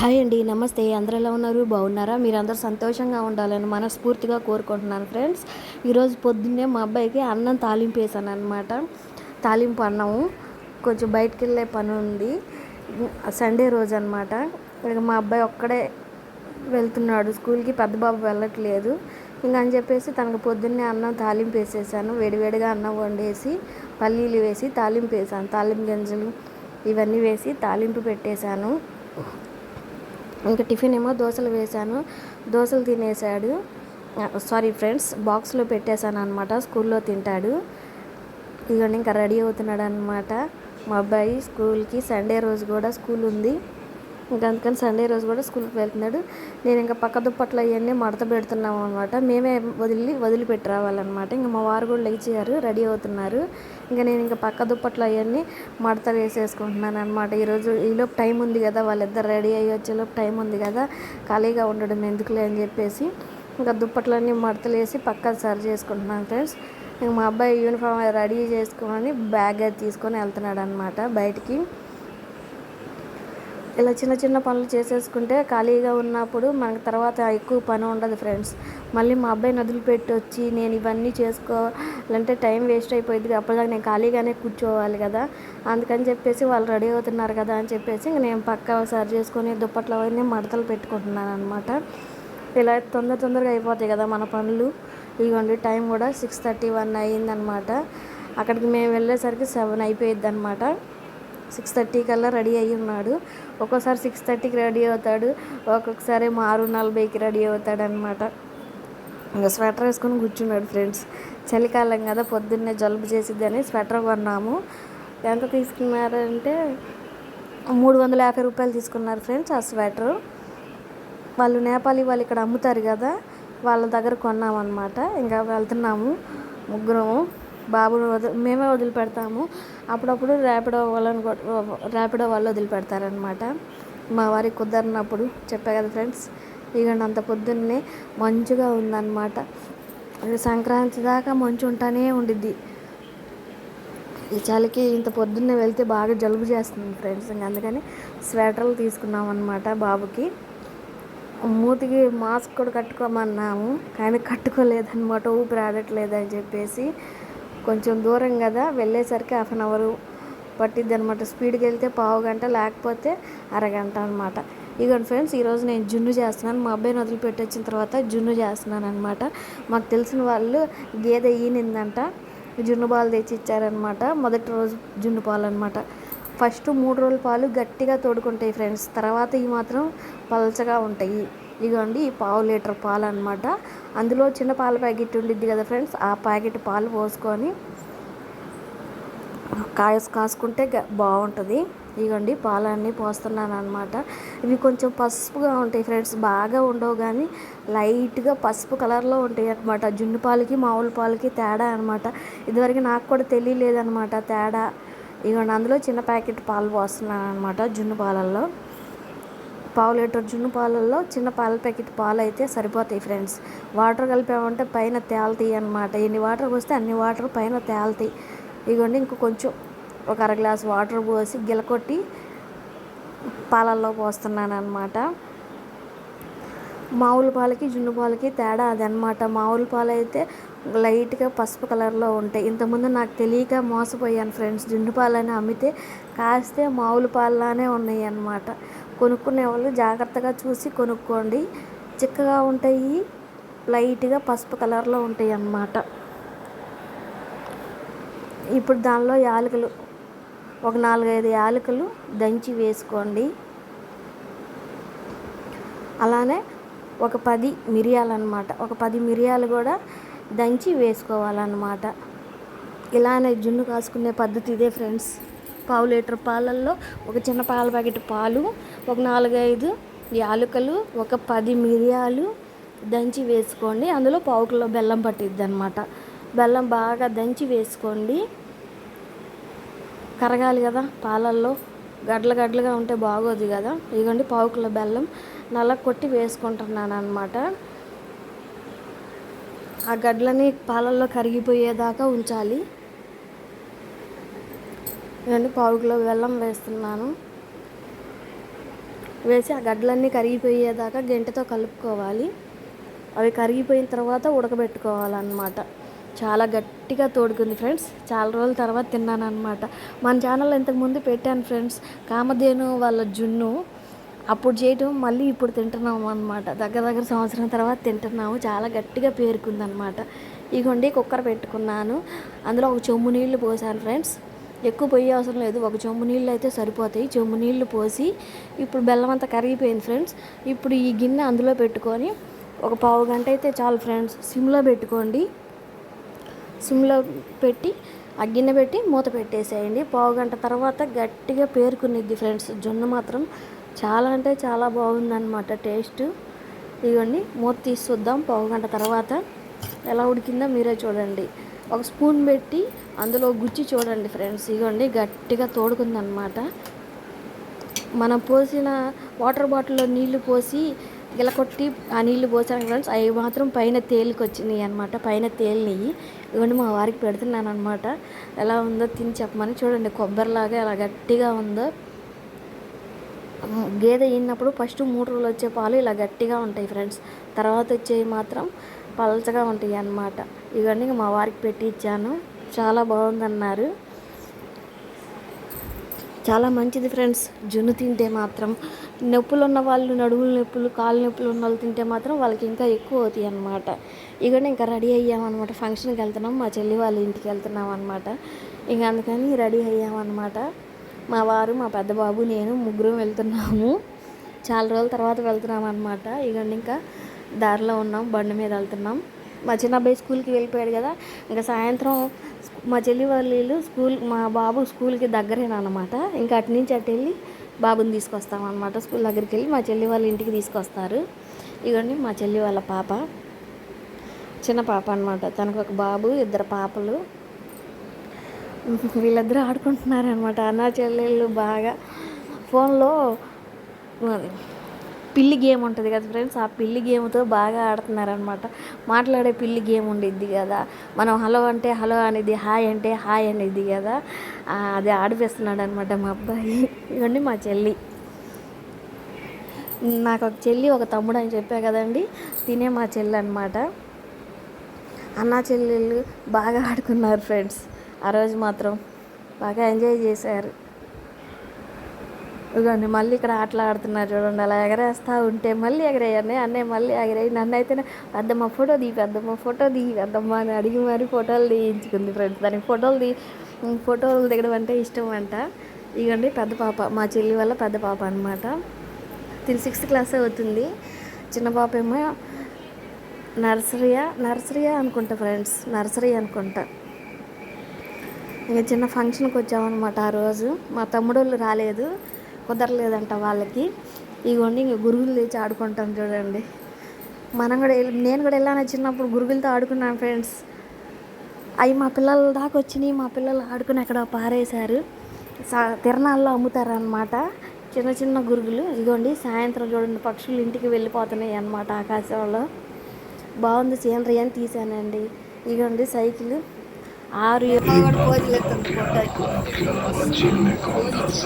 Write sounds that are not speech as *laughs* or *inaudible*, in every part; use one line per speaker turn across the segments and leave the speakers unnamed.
Hi అండి నమస్తే. అందరూ ఎలా ఉన్నారు? బాగున్నారా? మీరు అందరూ సంతోషంగా ఉండాలని మనస్ఫూర్తిగా కోరుకుంటున్నాను ఫ్రెండ్స్. ఈరోజు పొద్దున్నే మా అబ్బాయికి అన్నం తాలింపు వేసాను అనమాట తాలింపు అన్నము. కొంచెం బయటకు వెళ్ళే పని ఉంది సండే రోజు అనమాట ఇక మా అబ్బాయి ఒక్కడే వెళ్తున్నాడు స్కూల్కి. పెద్ద బాబు వెళ్ళట్లేదు. ఇంకా అని చెప్పేసి తనకు పొద్దున్నే అన్నం తాలింపు వేసేసాను. వేడివేడిగా అన్నం వండేసి పల్లీలు వేసి తాలింపు వేసాను. తాలింపు గింజలు ఇవన్నీ వేసి తాలింపు పెట్టేశాను. ఇంకా టిఫిన్ ఏమో దోశలు వేశాను. దోశలు తినేసాడు సారీ ఫ్రెండ్స్ బాక్స్లో పెట్టేశాను అనమాట స్కూల్లో తింటాడు. ఇవన్నీ ఇంకా రెడీ అవుతున్నాడు అనమాట మా అబ్బాయి స్కూల్కి సండే రోజు కూడా స్కూల్ ఉంది. ఇంకా అందుకని సండే రోజు కూడా స్కూల్కి వెళ్తున్నాడు. నేను ఇంకా పక్క దుప్పట్లు అవన్నీ మడత పెడుతున్నాము అనమాట మేమే వదిలి వదిలిపెట్టి రావాలన్నమాట. ఇంకా మా వారు కూడా లేచారు రెడీ అవుతున్నారు. ఇంకా నేను ఇంకా పక్క దుప్పట్లు అవన్నీ మడతలు వేసేసుకుంటున్నాను అనమాట ఈరోజు ఈలోపు టైం ఉంది కదా వాళ్ళిద్దరు రెడీ అయ్యి వచ్చేలోపు టైం ఉంది కదా ఖాళీగా ఉండడం ఎందుకులే అని చెప్పేసి ఇంకా దుప్పట్లన్నీ మడతలు వేసి పక్క సరి చేసుకుంటున్నాను ఫ్రెండ్స్. ఇంకా మా అబ్బాయి యూనిఫామ్ రెడీ చేసుకొని బ్యాగ్ తీసుకొని వెళ్తున్నాడు అనమాట బయటికి. ఇలా చిన్న చిన్న పనులు చేసేసుకుంటే ఖాళీగా ఉన్నప్పుడు మనకు తర్వాత ఎక్కువ పని ఉండదు ఫ్రెండ్స్. మళ్ళీ మా అబ్బాయి నదులు పెట్టి వచ్చి నేను ఇవన్నీ చేసుకోవాలంటే టైం వేస్ట్ అయిపోయింది అప్పటిదాకా నేను ఖాళీగానే కూర్చోవాలి కదా. అందుకని చెప్పేసి వాళ్ళు రెడీ అవుతున్నారు కదా అని చెప్పేసి ఇంక నేను పక్క సరి చేసుకొని దుప్పట్లు అవన్నీ మడతలు పెట్టుకుంటున్నాను అనమాట ఇలా తొందర తొందరగా అయిపోతాయి కదా మన పనులు. ఇదిగోండి టైం కూడా సిక్స్ థర్టీ వన్ అయ్యిందనమాట అక్కడికి మేము వెళ్ళేసరికి సెవెన్ అయిపోయింది అనమాట సిక్స్ థర్టీ కల్లా రెడీ అయ్యి ఉన్నాడు. ఒక్కోసారి సిక్స్ థర్టీకి రెడీ అవుతాడు ఒక్కొక్కసారి ఆరు నలభైకి రెడీ అవుతాడు అనమాట ఇంకా స్వెటర్ వేసుకొని కూర్చున్నాడు ఫ్రెండ్స్. చలికాలం కదా పొద్దున్నే జలుబు చేసిద్దని స్వెటర్ కొన్నాము. ఎంత తీసుకున్నారంటే మూడు వందల యాభై రూపాయలు తీసుకున్నారు ఫ్రెండ్స్ ఆ స్వెటర్. వాళ్ళు నేపాలి వాళ్ళు ఇక్కడ అమ్ముతారు కదా వాళ్ళ దగ్గర కొన్నామన్నమాట. ఇంకా వెళ్తున్నాము ముగ్గురము. బాబుని వదిలి మేమే వదిలిపెడతాము. అప్పుడప్పుడు ర్యాపిడో వాళ్ళని ర్యాపిడో వాళ్ళు వదిలిపెడతారనమాట మా వారికి కుదరినప్పుడు చెప్పా కదా ఫ్రెండ్స్ ఇక అంత పొద్దున్నే మంచుగా ఉందన్నమాట. సంక్రాంతి దాకా మంచు ఉంటానే ఉండిద్ది. ఈ చలికి ఇంత పొద్దున్నే వెళ్తే బాగా జలుబు చేస్తుంది ఫ్రెండ్స్. ఇంకా అందుకని స్వెటర్లు తీసుకున్నాం అనమాట బాబుకి. మూతికి మాస్క్ కూడా కట్టుకోమన్నాము కానీ కట్టుకోలేదన్నమాట ఊపిరి ఆడట్లేదని చెప్పేసి. కొంచెం దూరం కదా వెళ్ళేసరికి హాఫ్ అన్ అవర్ పట్టిద్ది అనమాట స్పీడ్కి వెళ్తే పావు గంట లేకపోతే అరగంట అనమాట ఇగోండి ఫ్రెండ్స్ ఈరోజు నేను జున్ను చేస్తున్నాను. మా అబ్బాయిని వదిలిపెట్టి వచ్చిన తర్వాత జున్ను చేస్తున్నాను అనమాట మాకు తెలిసిన వాళ్ళు గేదె ఈనిందంట జున్ను పాలు తెచ్చి ఇచ్చారనమాట మొదటి రోజు జున్ను పాలు అనమాట ఫస్ట్ మూడు రోజుల పాలు గట్టిగా తోడుకుంటాయి ఫ్రెండ్స్ తర్వాత ఇవి మాత్రం పలచగా ఉంటాయి. ఇదిగోండి ఈ పావు లీటర్ పాలు అనమాట అందులో చిన్న పాల ప్యాకెట్ ఉండిద్ది కదా ఫ్రెండ్స్ ఆ ప్యాకెట్ పాలు పోసుకొని కాయస్ కాసుకుంటే బాగుంటుంది ఇదిగోండి పాలన్నీ పోస్తున్నాను అనమాట ఇవి కొంచెం పసుపుగా ఉంటాయి ఫ్రెండ్స్ బాగా ఉండవు కానీ లైట్గా పసుపు కలర్లో ఉంటాయి అనమాట జున్ను పాలకి మామూలు పాలకి తేడా అనమాట ఇదివరకు నాకు కూడా తెలియలేదనమాట తేడా. ఇదిగోండి అందులో చిన్న ప్యాకెట్ పాలు పోస్తున్నాను అనమాట జున్ను పాలల్లో. పావు లీటర్ జున్ను పాలల్లో చిన్న పాల ప్యాకెట్ పాలు అయితే సరిపోతాయి ఫ్రెండ్స్. వాటర్ కలిపామంటే పైన తేలుతాయి అనమాట ఎన్ని వాటర్ పోస్తే అన్ని వాటర్ పైన తేలుతాయి. ఇదిగోండి ఇంక కొంచెం ఒక అర గ్లాస్ వాటర్ పోసి గిలకొట్టి పాలల్లో పోస్తున్నాను అనమాట మామూలు పాలకి జున్ను పాలకి తేడా అదనమాట మామూలు పాలు అయితే లైట్గా పసుపు కలర్లో ఉంటాయి. ఇంతకుముందు నాకు తెలియక మోసపోయాను ఫ్రెండ్స్. జున్ను పాలని అమ్మితే కాస్తే మామూలు పాలలానే ఉన్నాయి అన్నమాట. కొనుక్కునే వాళ్ళు జాగ్రత్తగా చూసి కొనుక్కోండి. చిక్కగా ఉంటాయి లైట్గా పసుపు కలర్లో ఉంటాయి అన్నమాట. ఇప్పుడు దానిలో యాలకులు ఒక నాలుగైదు యాలకులు దంచి వేసుకోండి. అలానే ఒక పది మిరియాలు అనమాట ఒక పది మిరియాలు కూడా దంచి వేసుకోవాలన్నమాట. ఇలానే జున్ను కాసుకునే పద్ధతి ఇదే ఫ్రెండ్స్. పావు లీటర్ పాలల్లో ఒక చిన్న పాల ప్యాకెట్ పాలు ఒక నాలుగైదు యాలకులు ఒక పది మిరియాలు దంచి వేసుకోండి. అందులో పావు కిలో బెల్లం పట్టిద్ది అనమాట బెల్లం బాగా దంచి వేసుకోండి. కరగాలి కదా పాలల్లో. గడ్లు గడ్డలుగా ఉంటే బాగోదు కదా. ఇదిగోండి పావు కిలో బెల్లం. నల్ల కొట్టి వేసుకుంటున్నాను అనమాట ఆ గడ్లని పాలల్లో కరిగిపోయేదాకా ఉంచాలి. ఇవన్నీ పావు కిలో బెల్లం వేస్తున్నాను. వేసి ఆ గడ్డలన్నీ కరిగిపోయేదాకా గంటతో కలుపుకోవాలి. అవి కరిగిపోయిన తర్వాత ఉడకబెట్టుకోవాలన్నమాట. చాలా గట్టిగా తోడుకుంది ఫ్రెండ్స్. చాలా రోజుల తర్వాత తిన్నాను అనమాట మన ఛానల్లో ఇంతకుముందు పెట్టాను ఫ్రెండ్స్. కామధేను వాళ్ళ జున్ను. అప్పుడు చేయటం మళ్ళీ ఇప్పుడు తింటున్నాము అనమాట దగ్గర దగ్గర సంవత్సరం తర్వాత తింటున్నాము. చాలా గట్టిగా పేరుకుంది అనమాట ఇగోండి కుక్కర్ పెట్టుకున్నాను. అందులో ఒక చెంబు నీళ్ళు పోసాను ఫ్రెండ్స్. ఎక్కువ పొయ్యి అవసరం లేదు. ఒక చెంబు నీళ్ళు అయితే సరిపోతాయి. చెంబు నీళ్ళు పోసి ఇప్పుడు బెల్లం అంతా కరిగిపోయింది ఫ్రెండ్స్. ఇప్పుడు ఈ గిన్నె అందులో పెట్టుకొని ఒక పావు గంట అయితే చాలు ఫ్రెండ్స్. సిమ్లో పెట్టుకోండి. సిమ్లో పెట్టి ఆ గిన్నె పెట్టి మూత పెట్టేసేయండి. పావు గంట తర్వాత గట్టిగా పేరుకునిద్ది ఫ్రెండ్స్. జొన్న మాత్రం చాలా అంటే చాలా బాగుందన్నమాట టేస్ట్. ఇదిగోండి మూత తీసి చూద్దాం. పావు గంట తర్వాత ఎలా ఉడికిందో మీరే చూడండి. ఒక స్పూన్ పెట్టి అందులో గుచ్చి చూడండి ఫ్రెండ్స్. ఇగోండి గట్టిగా తోడుకుందనమాట. మనం పోసిన వాటర్ బాటిల్లో నీళ్ళు పోసి గిలకొట్టి ఆ నీళ్ళు పోసాను ఫ్రెండ్స్. అవి మాత్రం పైన తేలికి వచ్చినాయి అనమాట పైన తేలినాయి. ఇవన్నీ మా వారికి పెడుతున్నాను అనమాట ఎలా ఉందో తిని చెప్పమని చూడండి. కొబ్బరిలాగా ఎలా గట్టిగా ఉందో. గేదె అయినప్పుడు ఫస్ట్ మూడు రోజులు వచ్చే పాలు ఇలా గట్టిగా ఉంటాయి ఫ్రెండ్స్. తర్వాత వచ్చేవి మాత్రం పలచగా ఉంటాయి అన్నమాట. ఇవన్నీ మా వారికి పెట్టి ఇచ్చాను. చాలా బాగుందన్నారు. చాలా మంచిది ఫ్రెండ్స్. జున్ను తింటే మాత్రం నొప్పులు ఉన్న వాళ్ళు నడుముల నొప్పులు కాళ్ళు నొప్పులు ఉన్న వాళ్ళు తింటే మాత్రం వాళ్ళకి ఇంకా ఎక్కువ అవుతాయి అన్నమాట. ఇక ఇంకా రెడీ అయ్యామన్నమాట ఫంక్షన్కి వెళ్తున్నాం. మా చెల్లి వాళ్ళ ఇంటికి వెళ్తున్నాం అనమాట ఇంకా అందుకని రెడీ అయ్యామన్నమాట మా వారు మా పెద్ద బాబు నేను ముగ్గురం వెళ్తున్నాము. చాలా రోజుల తర్వాత వెళ్తున్నాం అనమాట ఇక ఇంకా దారిలో ఉన్నాం బండి మీద వెళ్తున్నాం. మా చిన్న అబ్బాయి స్కూల్కి వెళ్ళిపోయాడు కదా ఇంకా సాయంత్రం మా చెల్లి వాళ్ళ స్కూల్ మా బాబు స్కూల్కి దగ్గరేనమాట ఇంకా అటు నుంచి అటు వెళ్ళి బాబుని తీసుకొస్తాం అనమాట స్కూల్ దగ్గరికి వెళ్ళి మా చెల్లి వాళ్ళ ఇంటికి తీసుకొస్తారు. ఇవన్నీ మా చెల్లి వాళ్ళ పాప. చిన్న పాప అనమాట తనకు ఒక బాబు ఇద్దరు పాపలు. వీళ్ళిద్దరూ ఆడుకుంటున్నారనమాట అన్న చెల్లెళ్ళు బాగా. ఫోన్లో పిల్లి గేమ్ ఉంటుంది కదా ఫ్రెండ్స్ ఆ పిల్లి గేమ్తో బాగా ఆడుతున్నారనమాట. మాట్లాడే పిల్లి గేమ్ ఉండిద్ది కదా. మనం హలో అంటే హలో అనేది హాయ్ అంటే హాయ్ అనేది కదా. అది ఆడిపిస్తున్నాడు అనమాట మా అబ్బాయి. ఇవన్నీ మా చెల్లి. నాకు ఒక చెల్లి ఒక తమ్ముడు అని చెప్పా కదండి. తినే మా చెల్లి అనమాట అన్న చెల్లెళ్ళు బాగా ఆడుకున్నారు ఫ్రెండ్స్. ఆ రోజు మాత్రం బాగా ఎంజాయ్ చేశారు. ఇదిగోండి మళ్ళీ ఇక్కడ ఆటలు ఆడుతున్నారు చూడండి అలా ఎగరేస్తూ ఉంటే మళ్ళీ ఎగరేయండి అన్నయ్య మళ్ళీ ఎగరేయి నన్ను అయితే పెద్దమ్మ ఫోటో దిగి పెద్దమ్మ ఫోటో దిగి పెద్దమ్మ అని అడిగి మరి ఫోటోలు తీయించుకుంది ఫ్రెండ్స్. దానికి ఫోటోలు దిగి ఫోటోలు దిగడం అంటే ఇష్టం అంట. ఇగండి పెద్ద పాప మా చెల్లి వల్ల పెద్ద పాప అనమాట తిని సిక్స్త్ క్లాస్ అవుతుంది. చిన్న పాప ఏమో నర్సరీయా నర్సరీయా అనుకుంటా ఫ్రెండ్స్ నర్సరీ అనుకుంటా. ఇంకా చిన్న ఫంక్షన్కి వచ్చామన్నమాట ఆ రోజు. మా తమ్ముడు రాలేదు. కుదరలేదంట వాళ్ళకి. ఇగోండి ఇంక గురుగులు తెచ్చి ఆడుకుంటాం చూడండి. మనం కూడా నేను కూడా వెళ్ళాను చిన్నప్పుడు గురుగులతో ఆడుకున్నాను ఫ్రెండ్స్. అవి మా పిల్లల దాకా వచ్చినాయి మా పిల్లలు ఆడుకుని అక్కడ పారేశారు. సా తిరణాల్లో అమ్ముతారనమాట చిన్న చిన్న గురుగులు. ఇదిగోండి సాయంత్రం చూడండి పక్షులు ఇంటికి వెళ్ళిపోతున్నాయి అనమాట ఆకాశంలో. బాగుంది సీనరీ అని తీసానండి. ఇదిగోండి సైకిల్. ఆరు ఏడు. పోజులు ఎత్తుంది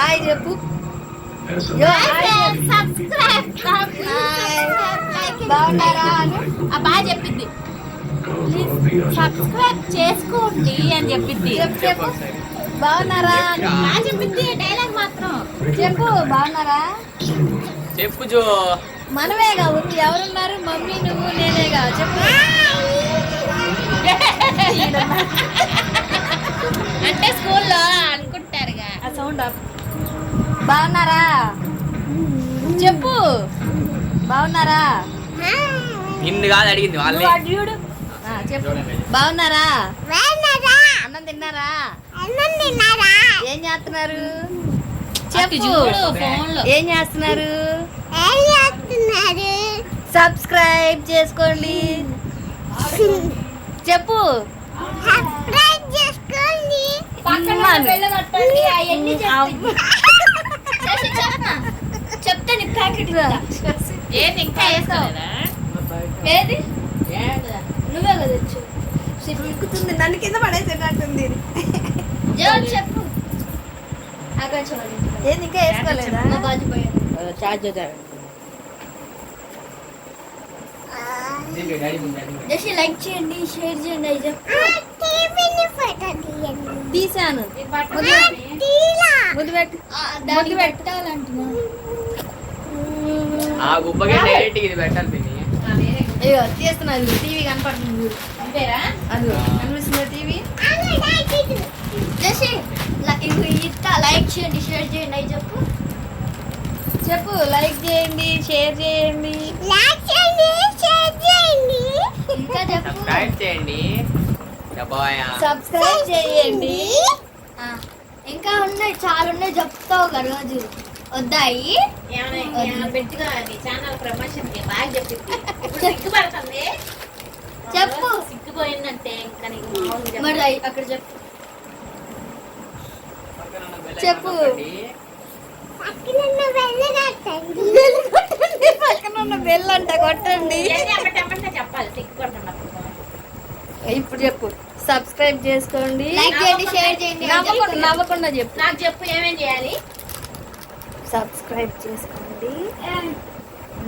హాయ్ చెప్పు. బాగున్నారా అను?
బాగా చెప్పింది. సబ్స్క్రైబ్ చేసుకోండి అని చెప్పింది.
చెప్పు చెప్పు. బాగున్నారా? అను?
చెప్పింది. డైలాగ్ మాత్రం.
చెప్పు బాగున్నారా?
చెప్పు జో.
మనమేగా ఉంది ఎవరున్నారు? మమ్మీ నువ్వు నేనేగా. చెప్పు.
అంటే స్కూల్లో అనుకుంటారుగా.
ఆ సౌండ్ ఆపు. బాగున్నారా? చెప్పు. బాగున్నారా?
నిన్ను కాదు అడిగింది వాళ్ళే
చూడు. చెప్పు. బాగున్నారా? అన్నం తిన్నారా? ఏం చేస్తున్నారు? చెప్పు.
చూడు ఫోన్లో
ఏం చేస్తున్నారు? సబ్స్క్రైబ్ చేసుకోండి. చెప్పు.
పక్కన
ఇమ్మను.
చెప్తే నీ ప్యాకెట్. ఏంది ఇంకా వేసుకోలేదా
ఏది? నువ్వే కదా వచ్చు నన్ను కింద పడేసేటట్టుంది.
చెప్పు.
ఏది ఇంకా వేసుకోలేదా?
చార్జర్.
జస్ట్ లైక్ చేయండి షేర్ చేయండి
తీసాను. ముద్దు పెట్టు.
ఆ, దానికి పెట్టాలంటున్నా.
ఆ గుబ్బకే డైరెక్ట్ ఇది పెట్టాలి తిని
ఇగో తీస్తున్నది టీవీ కనపడుతుంది. చూడు.
అంతేరా
అది కనిపిస్తుంది టీవీ?
జస్ట్ ఇస్తా లైక్ చేయండి షేర్ చేయండి చెప్పు.
చెప్పు లైక్ చేయండి షేర్ చేయండి.
ఇంకా చెప్పు.
సబ్స్క్రైబ్ చేయండి.
సబ్స్క్రైబ్ చేయండి.
ఉన్నాయి చాలా ఉన్నాయి చెప్తావు ఒక రోజు. వద్దాయి?
ఛానల్ ప్రమోషన్కి బాగా చెప్పింది *laughs*
చెప్పు.
సిగ్గుపోయిందంటే ఇంకా నీకు
మరి అక్కడ చెప్పు.
చెప్పు. పక్కన ఉన్న బెల్ అంట కొట్టండి.
చెప్పాలి సిగ్గుపడుతున్నప్పుడు.
ఇప్పుడు చెప్పు. సబ్స్క్రైబ్ చేసుకోండి.
లైక్ చేయండి షేర్ చేయండి. అని
నవ్వకుండా
చెప్పు.
నవ్వకుండా చెప్పు.
నాకు చెప్పు ఏమేం చేయాలి?
సబ్స్క్రైబ్ చేసుకోండి.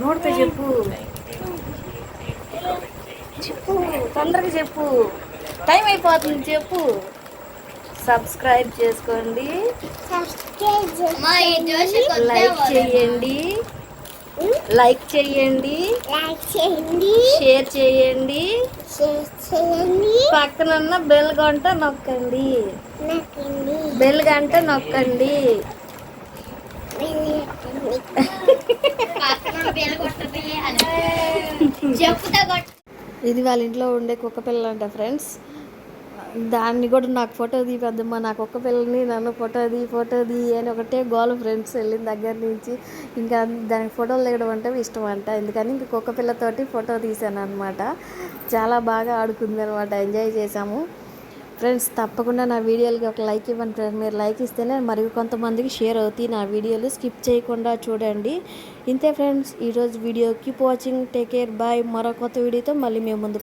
నోటితో చెప్పు. చెప్పు తొందరగా చెప్పు. టైం అయిపోతుంది చెప్పు. సబ్స్క్రైబ్ చేసుకోండి. లైక్. చేయండి. లైక్ చేయండి. షేర్ చేయండి. పక్కనున్న బెల్ గంట నొక్కండి. బెల్ గంట నొక్కండి.
పక్కన బెల్. చెప్పుతా కొట్ట
ఇది వాళ్ళ ఇంట్లో ఉండే కుక్క పిల్ల అంట ఫ్రెండ్స్ దాన్ని కూడా నాకు ఫోటో తీ నాకు నా కుక్క పిల్లని నన్ను ఫోటో తీ ఫోటో తీ అని ఒకటే గోల ఫ్రెండ్స్ వెళ్ళిన దగ్గర నుంచి ఇంకా దానికి ఫోటోలు దిగడం అంటే ఇష్టం అంట. ఎందుకని ఇంక కుక్క పిల్లతోటి ఫోటో తీశాను అనమాట చాలా బాగా ఆడుకుంది అనమాట ఎంజాయ్ చేశాము. ఫ్రెండ్స్ తప్పకుండా నా వీడియోలకి ఒక లైక్ ఇవ్వండి ఫ్రెండ్స్. మీరు లైక్ ఇస్తేనే మరి కొంతమందికి షేర్ అవుతాయి నా వీడియోలు స్కిప్ చేయకుండా చూడండి. ఇంతే ఫ్రెండ్స్ ఈరోజు video keep watching take care bye. మరో కొత్త వీడియోతో మళ్ళీ మేము ముందు